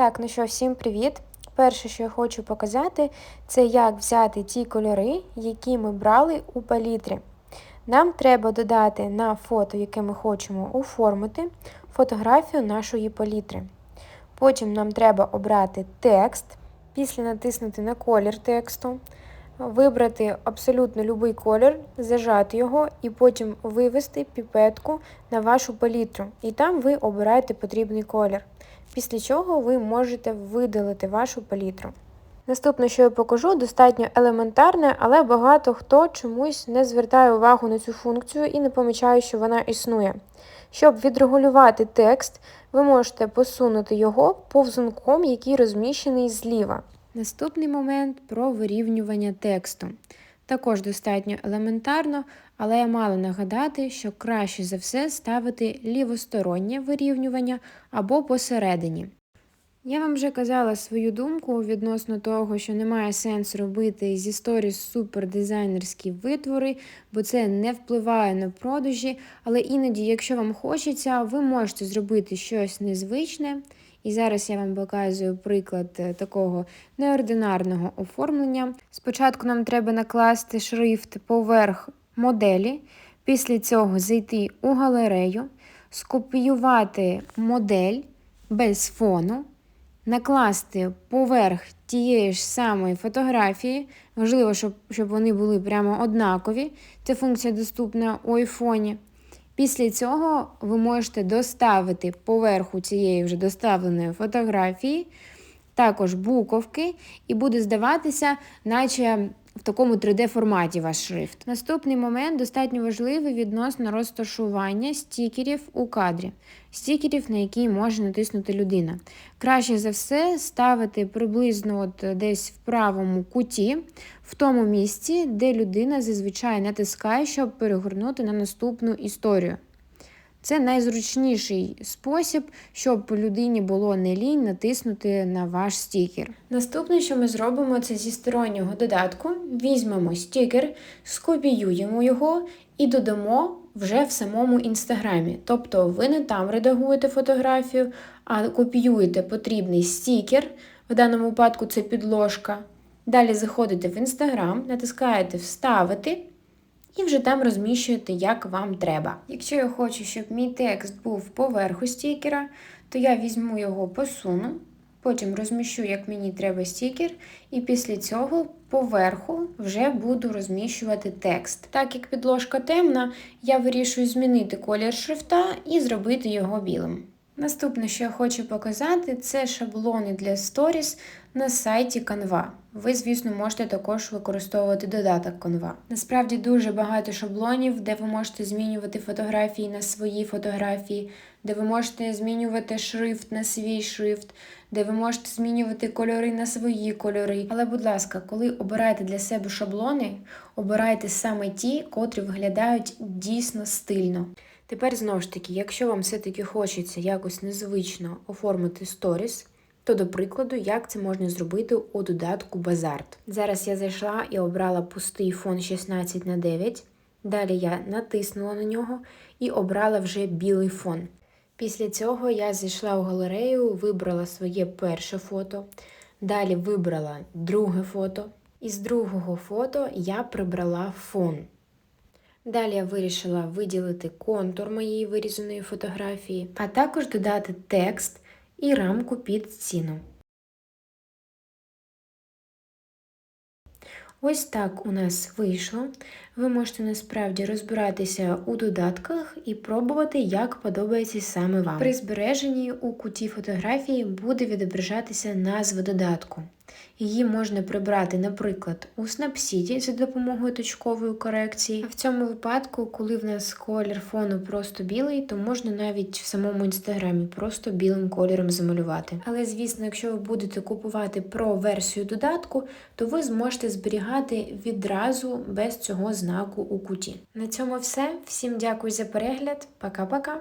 Так, ну що, всім привіт! Перше, що я хочу показати, це як взяти ті кольори, які ми брали у палітрі. Нам треба додати на фото, яке ми хочемо оформити, фотографію нашої палітри. Потім нам треба обрати текст, після натиснути на колір тексту, вибрати абсолютно будь-який колір, зажати його і потім вивести піпетку на вашу палітру. І там ви обираєте потрібний колір. Після чого ви можете видалити вашу палітру. Наступне, що я покажу, достатньо елементарне, але багато хто чомусь не звертає увагу на цю функцію і не помічає, що вона існує. Щоб відрегулювати текст, ви можете посунути його повзунком, який розміщений зліва. Наступний момент про вирівнювання тексту. Також достатньо елементарно, але я мала нагадати, що краще за все ставити лівостороннє вирівнювання або посередині. Я вам вже казала свою думку відносно того, що немає сенсу робити зі сторіс супердизайнерські витвори, бо це не впливає на продажі. Але іноді, якщо вам хочеться, ви можете зробити щось незвичне. І зараз я вам показую приклад е, такого неординарного оформлення. Спочатку нам треба накласти шрифт поверх моделі, після цього зайти у галерею, скопіювати модель без фону, накласти поверх тієї ж самої фотографії. Важливо, щоб щоб вони були прямо однакові. Ця функція доступна у айфоні. Після цього ви можете доставити поверху цієї вже доставленої фотографії, також буковки, і буде здаватися, наче в такому 3D-форматі ваш шрифт. Наступний момент достатньо важливий відносно розташування стікерів у кадрі, стікерів, на які може натиснути людина. Краще за все ставити приблизно от десь в правому куті, в тому місці, де людина зазвичай натискає, щоб перегорнути на наступну історію. Це найзручніший спосіб, щоб людині було не лінь натиснути на ваш стікер. Наступне, що ми зробимо, це зі стороннього додатку візьмемо стікер, скопіюємо його і додамо вже в самому інстаграмі. Тобто ви не там редагуєте фотографію, а копіюєте потрібний стікер, в даному випадку це підложка. Далі заходите в інстаграм, натискаєте Вставити і вже там розміщуєте, як вам треба. Якщо я хочу, щоб мій текст був поверху стікера, то я візьму його посуну, потім розміщу, як мені треба стікер, і після цього поверху вже буду розміщувати текст. Так як підложка темна, я вирішую змінити колір шрифта і зробити його білим. Наступне, що я хочу показати, це шаблони для сторіс на сайті Canva. Ви, звісно, можете також використовувати додаток Canva. Насправді дуже багато шаблонів, де ви можете змінювати фотографії на свої фотографії, де ви можете змінювати шрифт на свій шрифт, де ви можете змінювати кольори на свої кольори. Але, будь ласка, коли обираєте для себе шаблони, обирайте саме ті, котрі виглядають дійсно стильно. Тепер знову ж таки, якщо вам все-таки хочеться якось незвично оформити сторіс, то, до прикладу, як це можна зробити у додатку Базарт. Зараз я зайшла і обрала пустий фон 16 на 9. Далі я натиснула на нього і обрала вже білий фон. Після цього я зайшла у галерею, вибрала своє перше фото, далі вибрала друге фото. І з другого фото я прибрала фон. Далі я вирішила виділити контур моєї вирізаної фотографії, а також додати текст і рамку під стіну. Ось так у нас вийшло. Ви можете насправді розбиратися у додатках і пробувати, як подобається саме вам. При збереженні у куті фотографії буде відображатися назва додатку. Її можна прибрати, наприклад, у Snapseed за допомогою точкової корекції. А в цьому випадку, коли в нас колір фону просто білий, то можна навіть в самому інстаграмі просто білим кольором замалювати. Але, звісно, якщо ви будете купувати про версію додатку, то ви зможете зберігати відразу без цього знаку у куті. На цьому все. Всім дякую за перегляд. Пока-пока!